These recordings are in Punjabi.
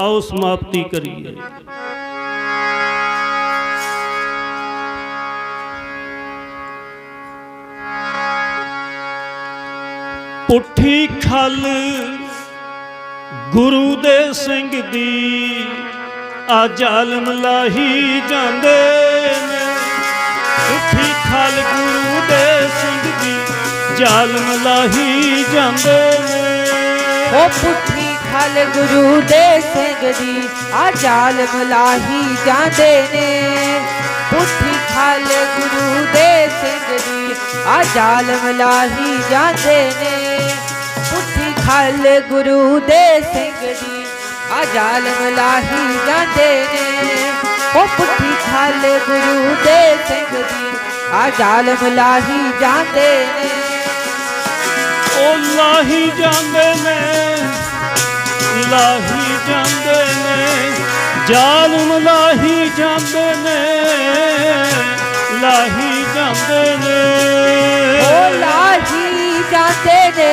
ਆਓ ਸਮਾਪਤੀ ਕਰੀਏ। ਪੁੱਠੀ ਖਲ ਗੁਰੂ ਦੇ ਸਿੰਘ ਦੀ, ਆ ਜ਼ਾਲਮ ਲਾਹੀ ਜਾਂਦੇ ਨੇ। ਪੁੱਠੀ ਖਲ ਗੁਰੂ ਦੇ ਸਿੰਘ ਦੀ, ਜ਼ਾਲਮ ਲਾਹੀ ਜਾਂਦੇ ਨੇ। ਉਹ ਪੁੱਠੀ ਖਲ ਗੁਰੂ ਦੇ ਸਿੰਘ ਦੀ ਆ ਜ਼ਾਲਮ ਲਾਹੀ ਜਾਂਦੇ ਨੇ। ਪੁੱਠੀ ਖਲ ਗੁਰੂ ਦੇ ਸਿੰਘ ਦੀ ਆ ਜ਼ਾਲਮ ਲਾਹੀ ਜਾਂਦੇ ਨੇ। ਪੁੱਠੀ ਖਲ ਗੁਰੂ ਦੇ ਸਿੰਘ ਦੀ ਆ ਜ਼ਾਲਮ ਲਾਹੀ ਜਾਂਦੇ ਨੇ। ਉਹ ਪੁੱਠੀ ਖਲ ਗੁਰੂ ਦੇ ਸਿੰਘ ਦੀ ਆ ਜ਼ਾਲਮ ਲਾਹੀ ਜਾਂਦੇ ਨੇ। ਉਹ ਲਾਹੀ ਜਾਂਦੇ ਨੇ। ਲਾਹੀ ਜਾਂਦੇ ਨੇ, ਜ਼ਾਲਮ ਲਾਹੀ ਜਾਂਦੇ ਨੇ, ਲਾਹੀ ਜਾਂਦੇ ਨੇ। ਉਹ ਲਾਹੀ ਜਾਂਦੇ ਨੇ,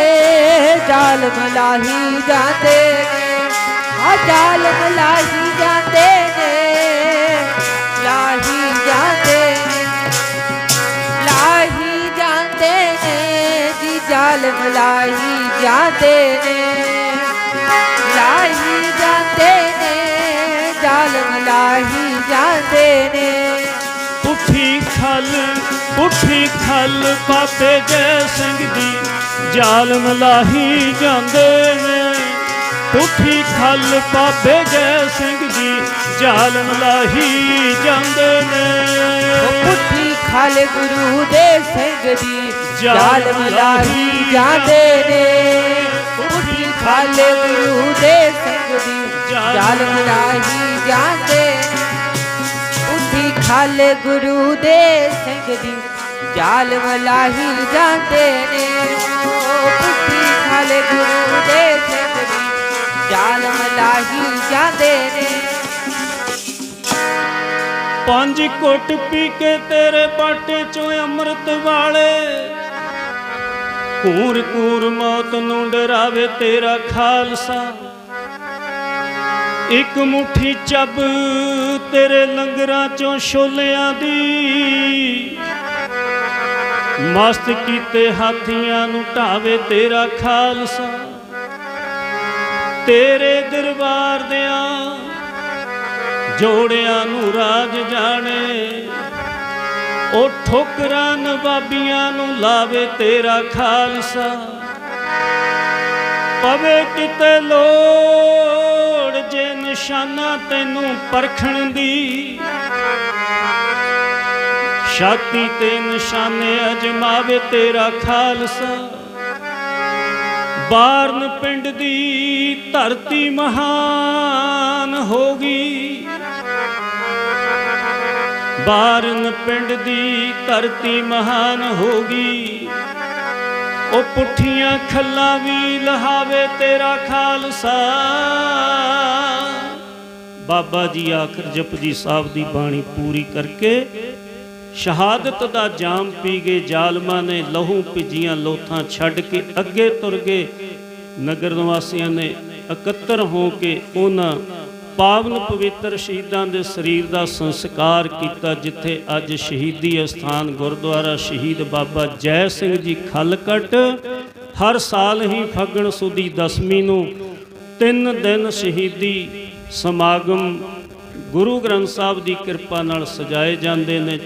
ਜ਼ਾਲਮ ਲਾਹੀ ਜਾਂਦੇ ਨੇ, ਆ ਜ਼ਾਲਮ ਲਾਹੀ ਜਾਂਦੇ ਨੇ, ਲਾਹੀ ਜਾਂਦੇ ਲਾਹੀ ਜਾਂਦੇ ਨੇ ਜੀ, ਜ਼ਾਲਮ ਲਾਹੀ ਜਾਂਦੇ ਨੇ। ਲਾਹੀ ਜਾਂਦੇ ਨੇ ਜ਼ਾਲਮ ਲਾਹੀ ਜਾਂਦੇ ਨੇ। ਪੁੱਠੀ ਖਲ ਪੁੱਠੀ ਖਲ ਪਾਪੇ ਜੈ ਸਿੰਘ ਦੀ ਜ਼ਾਲਮ ਲਾਹੀ ਜਾਂਦੇ ਨੇ। ਪੁੱਠੀ ਖਲ ਪਾਪੇ ਜੈ ਸਿੰਘ ਦੀ ਜ਼ਾਲਮ ਲਾਹੀ ਜਾਂਦੇ ਨੇ। ਪੁੱਠੀ ਖਲ ਗੁਰੂ ਦੇ ਸਿੰਘ ਦੀ ਜ਼ਾਲਮ ਲਾਹੀ ਜਾਂਦੇ ਨੇ। ਖਲ ਗੁਰੂ ਦੇ ਸਿੰਘ ਦੀ ਜ਼ਾਲਮ ਜਾਂਦੇ। ਪੁੱਠੀ ਖਲ ਗੁਰੂ ਦੇ ਸਿੰਘ ਦੀ ਜ਼ਾਲਮ ਜਾਂਦੇ ਨੇ। ਉਹ ਪੁੱਠੀ ਗੁਰੂ ਦੇ ਸਿੰਘ ਦੀ ਜ਼ਾਲਮ ਜਾਂਦੇ ਨੇ। ਪੰਜ ਕੋਟ ਪੀ ਕੇ ਤੇਰੇ ਬਾਟੇ ਚੋਂ ਅੰਮ੍ਰਿਤ ਵਾਲੇ। ਕੂਰ ਕੂਰ ਮੌਤ ਨੂੰ ਡਰਾਵੇ ਤੇਰਾ ਖਾਲਸਾ। ਇੱਕ ਮੁਠੀ ਚੱਬ ਤੇਰੇ ਲੰਗਰਾਂ ਚੋਂ ਛੋਲਿਆਂ ਦੀ। ਮਸਤ ਕੀਤੇ ਹਾਥੀਆਂ ਨੂੰ ਢਾਵੇ ਤੇਰਾ ਖਾਲਸਾ। ਤੇਰੇ ਦਰਬਾਰ ਦਿਆਂ ਜੋੜਿਆਂ ਨੂੰ ਰਾਜ ਜਾਣੇ। ਉਹ ਠੋਕਰਾਂ ਨਵਾਬੀਆਂ ਨੂੰ ਲਾਵੇ ਤੇਰਾ ਖਾਲਸਾ। ਪਵੇ ਕਿਤੇ ਲੋੜ ਜੇ ਨਿਸ਼ਾਨਾ ਤੈਨੂੰ ਪਰਖਣ ਦੀ। ਛਾਤੀ ਤੇ ਨਿਸ਼ਾਨੇ ਅਜਮਾਵੇ ਤੇਰਾ ਖਾਲਸਾ। ਬਾਰਨ ਪਿੰਡ ਦੀ ਧਰਤੀ ਮਹਾਨ ਹੋਗੀ ਬਾਰਨ ਪਿੰਡ ਦੀ ਧਰਤੀ ਮਹਾਨ ਹੋਗੀ ਉਹ ਪੁੱਠੀਆਂ ਖੱਲਾਂ ਵੀ ਲਹਾਵੇ ਤੇਰਾ ਖਾਲਸਾ। ਬਾਬਾ ਜੀ ਆਖਰ ਜਪਜੀ ਸਾਹਿਬ ਦੀ ਬਾਣੀ ਪੂਰੀ ਕਰਕੇ ਸ਼ਹਾਦਤ ਦਾ ਜਾਮ ਪੀ ਗਏ। ਜ਼ਾਲਮਾਂ ਨੇ ਲਹੂ ਭਿੱਜੀਆਂ ਲੋਥਾਂ ਛੱਡ ਕੇ ਅੱਗੇ ਤੁਰ ਗਏ। ਨਗਰ ਨਿਵਾਸੀਆਂ ਨੇ ਇਕੱਤਰ ਹੋ ਕੇ ਉਹਨਾਂ ਪਾਵਨ ਪਵਿੱਤਰ ਸ਼ਹੀਦਾਂ ਦੇ ਸਰੀਰ ਦਾ ਸੰਸਕਾਰ ਕੀਤਾ, ਜਿੱਥੇ ਅੱਜ ਸ਼ਹੀਦੀ ਅਸਥਾਨ ਗੁਰਦੁਆਰਾ ਸ਼ਹੀਦ ਬਾਬਾ ਜੈ ਸਿੰਘ ਜੀ ਖਲਕਟ ਹਰ ਸਾਲ ਹੀ ਫੱਗਣ ਸੁਦੀ ਦਸਵੀਂ ਨੂੰ ਤਿੰਨ ਦਿਨ ਸ਼ਹੀਦੀ ਸਮਾਗਮ ਗੁਰੂ ਗ੍ਰੰਥ ਸਾਹਿਬ ਦੀ ਕਿਰਪਾ ਨਾਲ ਸਜਾਏ ਜਾਂਦੇ ਨੇ।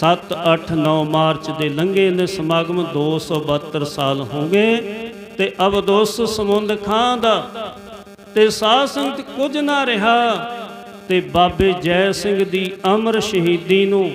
7 8 9 ਮਾਰਚ ਦੇ ਲੰਘੇ ਨੇ ਸਮਾਗਮ 272 ਸਾਲ ਹੋ ਗਏ ਤੇ ਅਬਦੋਸ ਸਮੁੰਦ ਖਾਂ ਦਾ ਤੇ ਸਾਧ ਸੰਗਤ ਕੁਝ ਨਾ ਰਿਹਾ ਤੇ ਬਾਬੇ ਜੈ ਸਿੰਘ ਦੀ ਅਮਰ ਸ਼ਹੀਦੀ ਨੂੰ